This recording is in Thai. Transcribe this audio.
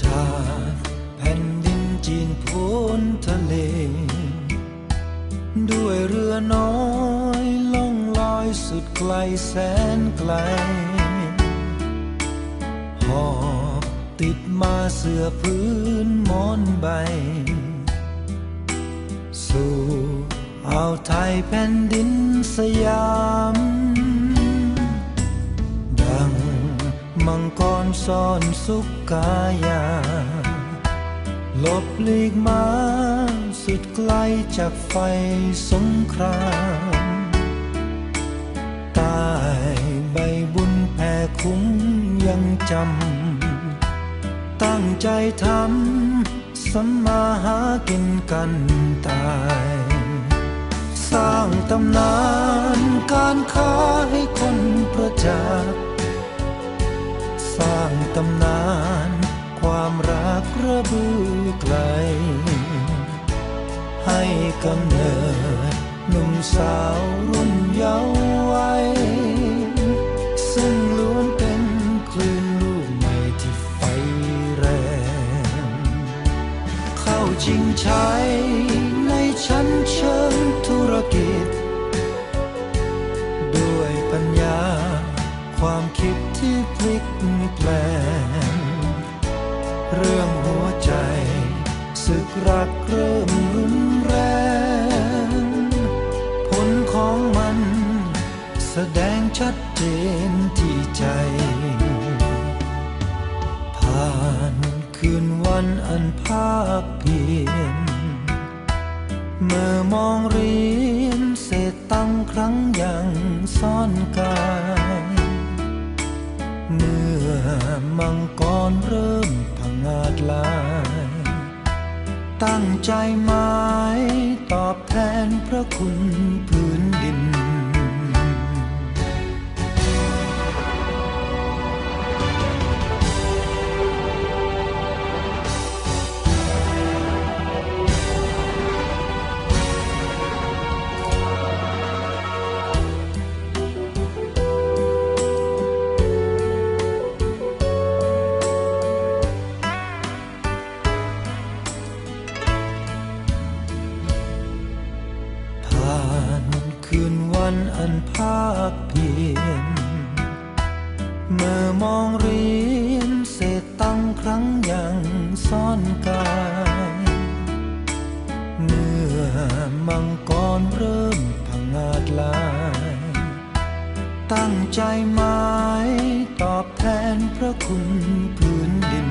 ชาติแผ่นดินจีนพ้นทะเล ด้วยเรือน้อยล่องลอยสุดไกลแสนไกล หอบติดมาเสื้อพื้นมอนใบ สู่อ่าวไทยแผ่นดินสยาม มังกรซ่อนสุกกายาหลบลีกมาสุดไกลจากไฟสงครามใต้ใบบุญแผ่คุ้มยังจำ ตั้งใจทำสัมมาหากินกันตาย สร้างตำนานการค้าให้คนประจักษ์สร้า ตำนาน ความรักระบือไกล ให้กำเนิดหนุ่มสาวรุ่นเยาว์วัยซึ่งล้วนเป็นคลื่นลูกใหม่ที่ไฟแรง เข้าชิงชัยในชั้น รื่องหัวใจศึกรักเริ่มรุนแรง ผลของมัน แสดงชัดเจนที่ใจ ผ่านคืนวันอันภาคเพียน เมื่อมองเรียนเศษตังครั้งยังซ่อนกาย เมื่อมัง ลาย ตั้งใจหมายตอบแทนพระคุณพื้นดิน นอันภาคเพียนเมื่อมองเรียนเศษตั้งครั้งยังซ่อนกายเมื่อมังกรเริ่มพังอาจลาย ตั้งใจหมายตอบแทนพระคุณพื้นดิน